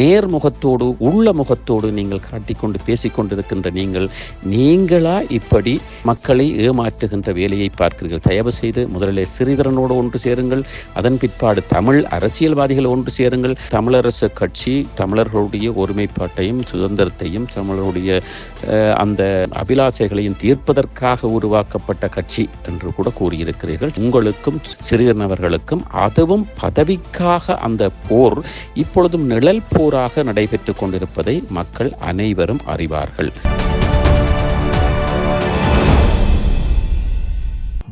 நேர்முகத்தோடு உள்ள முகத்தோடு நீங்கள் காட்டிக்கொண்டு பேசிக்கொண்டிருக்கின்ற நீங்கள் நீங்களா இப்படி மக்களை ஏமாற்றுகின்ற வேலையை பார்க்கிறீர்கள்? தயவு செய்து முதலில் சிறிதரனோடு ஒன்று சேருங்கள். அதன் பிற்பாடு தமிழ் அரசியல்வாதிகள் ஒன்று சேருங்கள். தமிழரசு கட்சி தமிழர்களுடைய ஒருமைப்பாட்டையும் சுதந்திரத்தையும் தமிழருடைய அந்த அபிலாசைகளையும் தீர்ப்பதற்காக உருவாக்கப்பட்ட கட்சி என்று கூட கூறியிருக்கிறீர்கள். உங்களுக்கும் சிறிதனவர்களுக்கும் அதுவும் பதவிக்காக அந்த போர் இப்பொழுதும் நிழல் போராக நடைபெற்று கொண்டிருப்பதை மக்கள் அனைவரும் அறிவார்கள்.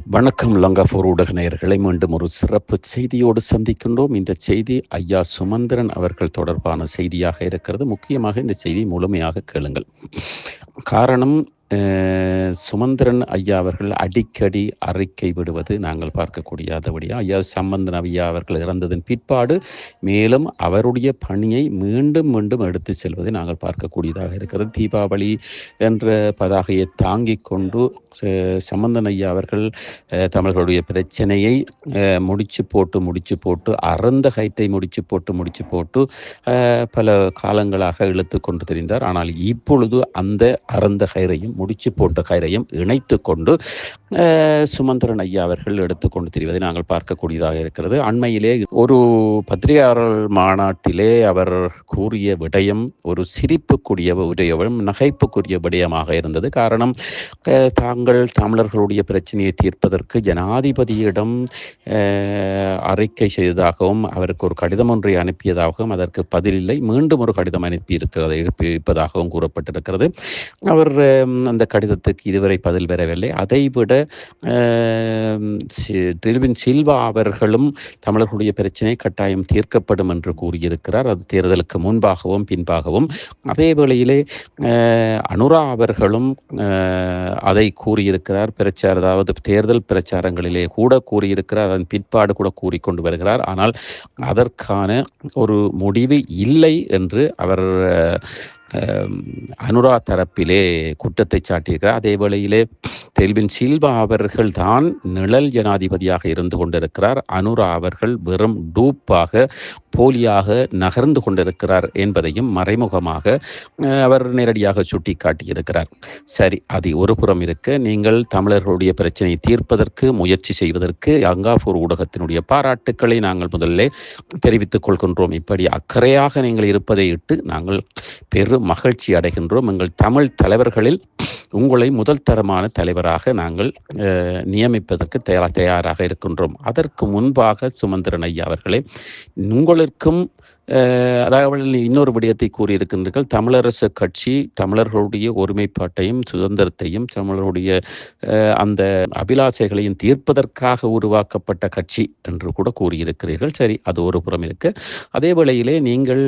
வணக்கம் லங்காபூர் ஊடக நேயர்களை. மீண்டும் ஒரு சிறப்பு செய்தியோடு சந்திக்கின்றோம். இந்த செய்தி ஐயா சுமந்திரன் அவர்கள் தொடர்பான செய்தியாக இருக்கிறது. முக்கியமாக இந்த செய்தி முழுமையாக கேளுங்கள். காரணம் சுமந்திரன் ஐயா அவர்கள் அடிக்கடி அறிக்கை விடுவது நாங்கள் பார்க்கக்கூடியதபடியா ஐயா சம்பந்தன் ஐயா அவர்கள் இறந்ததன் பிற்பாடு மேலும் அவருடைய பணியை மீண்டும் மீண்டும் எடுத்து செல்வதை நாங்கள் பார்க்கக்கூடியதாக இருக்கிறது. தீபாவளி என்ற பதாகையை தாங்கிக் கொண்டு சம்பந்தன் ஐயா அவர்கள் தமிழர்களுடைய பிரச்சனையை முடிச்சு போட்டு முடிச்சு போட்டு அறந்த கைத்தை முடிச்சு போட்டு முடிச்சு போட்டு பல காலங்களாக இழுத்து கொண்டு தெரிந்தார். ஆனால் இப்பொழுது அந்த அறந்த கயிறையும் முடிச்சு போட்ட கயிறையும் இணைத்து கொண்டு சுமந்திரன் ஐயா அவர்கள் எடுத்துக்கொண்டு தெரிவதை நாங்கள் பார்க்கக்கூடியதாக இருக்கிறது. அண்மையிலே ஒரு பத்திரிகையாளர் மாநாட்டிலே அவர் கூறிய விடயம் ஒரு சிரிப்புக்குரிய விடயம் நகைப்புக்குரிய விடயமாக இருந்தது. காரணம் தாங்கள் தமிழர்களுடைய பிரச்சனையை தீர்ப்பதற்கு ஜனாதிபதியிடம் அறிக்கை செய்ததாகவும் அவருக்கு ஒரு கடிதம் ஒன்றை அனுப்பியதாகவும் அதற்கு பதிலில்லை மீண்டும் ஒரு கடிதம் அனுப்பி இருக்கிறதை இருப்பதாகவும் கூறப்பட்டிருக்கிறது. அவர் அந்த கடிதத்துக்கு இதுவரை பதில் பெறவில்லை. அதைவிட அஹ், டில்வின் சில்வா அவர்களும் தமிழர்களுடைய பிரச்சனை கட்டாயம் தீர்க்கப்படும் என்று கூறியிருக்கிறார். அது தேர்தலுக்கு முன்பாகவும் பின்பாகவும். அதே வேளையிலே அனுரா அவர்களும் அதை கூறியிருக்கிறார். பிரச்சார அதாவது தேர்தல் பிரச்சாரங்களிலே கூட கூறியிருக்கிறார். அதன் பிற்பாடு கூட கூறிக்கொண்டு வருகிறார். ஆனால் அதற்கான ஒரு முடிவு இல்லை என்று அவர் அனுரா தரப்பிலே குற்றத்தை சாட்டியிருக்கிறார். அதே வேளையிலே தெல்வின் சில்வா அவர்கள் தான் நிழல் ஜனாதிபதியாக இருந்து கொண்டிருக்கிறார். அனுரா அவர்கள் வெறும் டூப்பாக போலியாக நகர்ந்து கொண்டிருக்கிறார் என்பதையும் மறைமுகமாக அவர் நேரடியாக சுட்டி காட்டியிருக்கிறார் சரி அது ஒரு புறம் இருக்க. நீங்கள் தமிழர்களுடைய பிரச்சனையை தீர்ப்பதற்கு முயற்சி செய்வதற்கு அங்காபூர் ஊடகத்தினுடைய பாராட்டுக்களை நாங்கள் முதல்ல தெரிவித்துக் கொள்கின்றோம். இப்படி அக்கறையாக நீங்கள் இருப்பதை இட்டு நாங்கள் பெரும் மகிழ்ச்சி அடைகின்றோம் எங்கள் தமிழ் தலைவர்களில் உங்களை முதல் தரமான தலைவராக நாங்கள் நியமிப்பதற்கு தயாராக இருக்கின்றோம். அதற்கு முன்பாக சுமந்திரன் ஐயா அவர்களே உங்களுக்கும் அதாவது இன்னொரு விடயத்தை கூறியிருக்கின்றீர்கள். தமிழரசு கட்சி தமிழர்களுடைய ஒருமைப்பாட்டையும் சுதந்திரத்தையும் தமிழருடைய அந்த அபிலாசைகளையும் தீர்ப்பதற்காக உருவாக்கப்பட்ட கட்சி என்று கூட கூறியிருக்கிறீர்கள். சரி அது ஒரு புறம் இருக்கு. அதே வேளையிலே நீங்கள்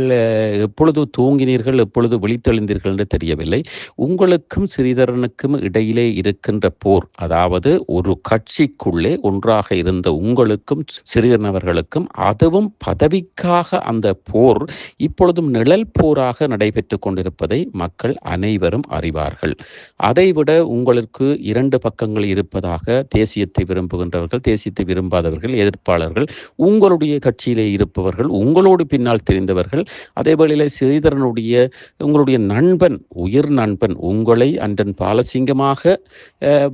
எப்பொழுது தூங்கினீர்கள் எப்பொழுது விழித்தெழுந்தீர்கள் என்று தெரியவில்லை. உங்களுக்கும் சிறிதரனுக்கும் இடையிலே இருக்கின்ற போர் அதாவது ஒரு கட்சிக்குள்ளே ஒன்றாக இருந்த உங்களுக்கும் சிறிதரனவர்களுக்கும் அதுவும் பதவிக்காக அந்த போர் இப்பொழுதும் நிழல் போராக நடைபெற்று கொண்டிருப்பதை மக்கள் அனைவரும் அறிவார்கள். அதைவிட உங்களுக்கு இரண்டு பக்கங்கள் இருப்பதாக தேசியத்தை விரும்புகின்றவர்கள் தேசியத்தை விரும்பாதவர்கள் எதிர்ப்பாளர்கள் உங்களுடைய கட்சியிலே இருப்பவர்கள் உங்களோடு பின்னால் தெரிந்தவர்கள் அதே வேளையில் சிறிதரனுடைய உங்களுடைய நண்பன் உயிர் நண்பன் உங்களை அன்றன் பாலசிங்கமாக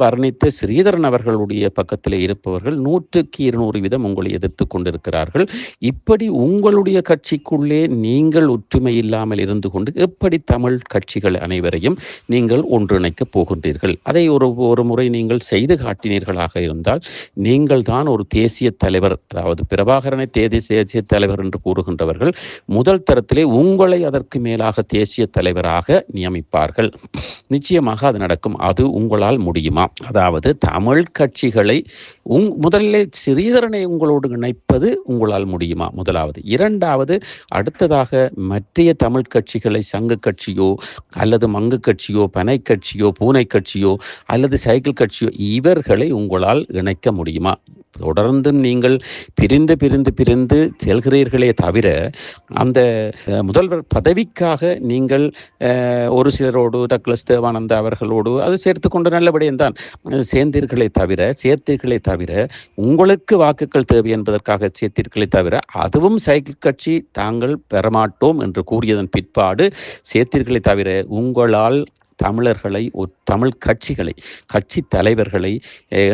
வர்ணித்த ஸ்ரீதரன் அவர்களுடைய பக்கத்திலே இருப்பவர்கள் நூற்றுக்கு இருநூறு வீதம் உங்களை எதிர்த்து கொண்டிருக்கிறார்கள். இப்படி உங்களுடைய கட்சிக்குள்ளே நீங்கள் ஒற்றுமை இல்லாமல் இருந்து கொண்டு எப்படி தமிழ் கட்சிகள் அனைவரையும் நீங்கள் ஒன்றிணைக்கப் போகின்றீர்கள்? அதை ஒரு ஒரு முறை நீங்கள் செய்து காட்டினீர்களாக இருந்தால் நீங்கள் தான் ஒரு தேசிய தலைவர் அதாவது பிரபாகரனை தேதி தேசிய தலைவர் என்று கூறுகின்றவர்கள் முதல் தரத்திலே உங்களை அதற்கு மேலாக தேசிய தலைவராக நியமிப்பார்கள். நிச்சயமாக அது நடக்கும். அது உங்களால் முடியுமா? அதாவது தமிழ் கட்சிகளை உங் முதலில் ஸ்ரீதரனை உங்களோடு இணைப்பது உங்களால் முடியுமா? முதலாவது. இரண்டாவது அடுத்ததாக மற்றைய தமிழ் கட்சிகளை சங்க கட்சியோ அல்லது மங்கு கட்சியோ பனை கட்சியோ பூனை கட்சியோ அல்லது சைக்கிள் கட்சியோ இவர்களை உங்களால் இணைக்க முடியுமா? தொடர்ந்து நீங்கள் பிரிந்து பிரிந்து பிரிந்து செல்கிறீர்களே தவிர அந்த முதல்வர் பதவிக்காக நீங்கள் ஒரு சிலரோடு டக்ளஸ் தேவானந்தா அவர்களோடு அது சேர்த்து கொண்டு நல்லபடியும் தான். சேர்ந்தீர்களே தவிர சேர்த்தீர்களே தவிர உங்களுக்கு வாக்குகள் தேவை என்பதற்காக சேர்த்தீர்களே தவிர அதுவும் சைக்கிள் கட்சி தாங்கள் பெறமாட்டோம் என்று கூறியதன் பிற்பாடு சேர்த்தீர்களே தவிர உங்களால் தமிழர்களை தமிழ் கட்சிகளை கட்சி தலைவர்களை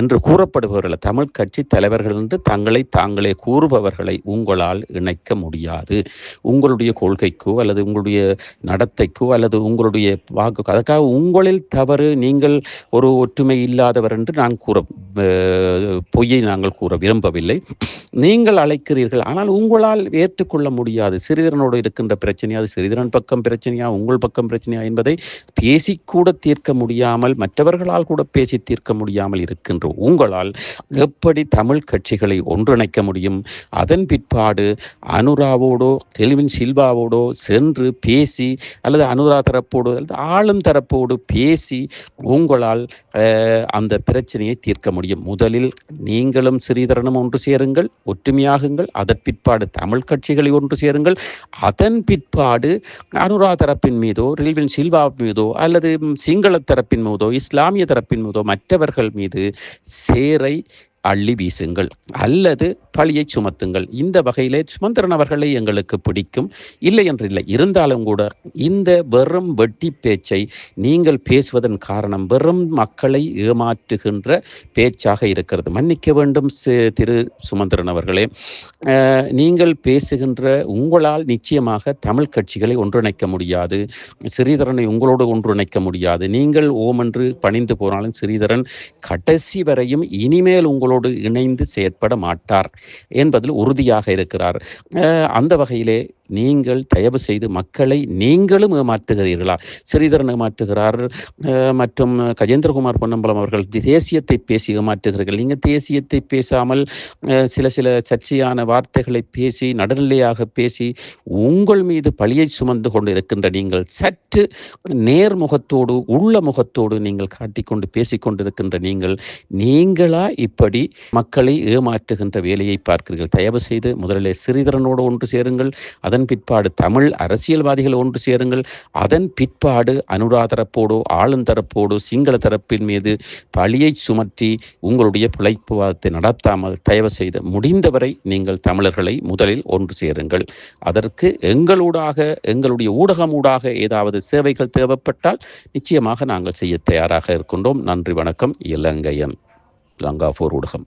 என்று கூறப்படுபவர்களை. தமிழ் கட்சி தலைவர்கள் என்று தங்களை தாங்களே கூறுபவர்களை உங்களால் இணைக்க முடியாது. உங்களுடைய கொள்கைக்கோ அல்லது உங்களுடைய நடத்தைக்கோ அல்லது உங்களுடைய வாக்கு அதற்காக உங்களில் தவறு நீங்கள் ஒரு ஒற்றுமை இல்லாதவர் என்று நான் கூற பொய்யை நாங்கள் கூற விரும்பவில்லை. நீங்கள் அழைக்கிறீர்கள் ஆனால் உங்களால் ஏற்றுக்கொள்ள முடியாது. சிறிதரனோடு இருக்கின்ற பிரச்சனையா? அது சிறிதரன் பக்கம் பிரச்சனையா? உங்கள் பக்கம் பிரச்சனையா? என்பதை பேசி கூட தீர்க்க முடியாமல் மற்றவர்களால் கூட பேசி தீர்க்க முடியாமல் இருக்கின்ற உங்களால் எப்படி தமிழ் கட்சிகளை ஒன்றிணைக்க முடியும்? அதன் பிற்பாடு அனுராவோடோ தெளிவின் சில்வாவோடோ சென்று பேசி அல்லது அனுரா தரப்போடு அல்லது ஆளும் தரப்போடு பேசி உங்களால் அந்த பிரச்சனையை தீர்க்க முடியும். முதலில் நீங்களும் ஸ்ரீதரனும் ஒன்று சேருங்கள் ஒற்றுமையாகுங்கள் அதன் பிற்பாடு தமிழ் கட்சிகளை ஒன்று சேருங்கள். அதன் பிற்பாடு அனுரா தரப்பின் மீதோ ரில்வின் சில்வா மீதோ அல்லது அல்லது சிங்கள தரப்பின் மீதோ இஸ்லாமிய தரப்பின் மீதோ மற்றவர்கள் மீது சேரை அள்ளி வீசுங்கள் அல்லது பழியை சுமத்துங்கள். இந்த வகையிலே சுமந்திரன் அவர்களை எங்களுக்கு பிடிக்கும். இல்லை என்றில்லை இருந்தாலும் கூட இந்த வெறும் வெட்டி பேச்சை நீங்கள் பேசுவதன் காரணம் வெறும் மக்களை ஏமாற்றுகின்ற பேச்சாக இருக்கிறது. மன்னிக்க வேண்டும் திரு சுமந்திரன் அவர்களே. நீங்கள் பேசுகின்ற உங்களால் நிச்சயமாக தமிழ் கட்சிகளை ஒன்றிணைக்க முடியாது. ஸ்ரீதரனை உங்களோடு ஒன்றிணைக்க முடியாது. நீங்கள் ஓமென்று பணிந்து போனாலும் ஸ்ரீதரன் கடைசி வரையும் இனிமேல் உங்கள் உங்களோடு இணைந்து செயற்பட மாட்டார் என்பதில் உறுதியாக இருக்கிறார். அந்த வகையிலே நீங்கள் தயவு செய்து மக்களை நீங்களும் ஏமாற்றுகிறீர்களா? ஸ்ரீதரன் ஏமாற்றுகிறார் மற்றும் கஜேந்திரகுமார் பொன்னம்பலம் அவர்கள் தேசியத்தை பேசி ஏமாற்றுகிறீர்கள். நீங்கள் தேசியத்தை பேசாமல் சில சில சர்ச்சையான வார்த்தைகளை பேசி நடுநிலையாக பேசி உங்கள் மீது பழியை சுமந்து கொண்டு இருக்கின்ற நீங்கள் சற்று நேர்முகத்தோடு உள்ள முகத்தோடு நீங்கள் காட்டிக்கொண்டு பேசிக்கொண்டிருக்கின்ற நீங்கள் நீங்களா இப்படி மக்களை ஏமாற்றுகின்ற வேலையை பார்க்கிறீர்கள்? தயவு செய்து முதலிலே சிறிதரனோடு ஒன்று சேருங்கள். அதன் பிற்பாடு தமிழ் அரசியல்வாதிகள் ஒன்று சேருங்கள். அதன் பிற்பாடு அனுரா தரப்போடோ ஆளும் தரப்போடோ சிங்கள தரப்பின் மீது பழியை சுமற்றி உங்களுடைய பிழைப்புவாதத்தை நடத்தாமல் தயவு செய்து முடிந்தவரை நீங்கள் தமிழர்களை முதலில் ஒன்று சேருங்கள். அதற்கு எங்களூடாக எங்களுடைய ஊடகம் ஊடாக ஏதாவது சேவைகள் தேவைப்பட்டால் நிச்சயமாக நாங்கள் செய்ய தயாராக இருக்கின்றோம். நன்றி வணக்கம். இலங்கையன் லங்காபூர் ஊடகம்.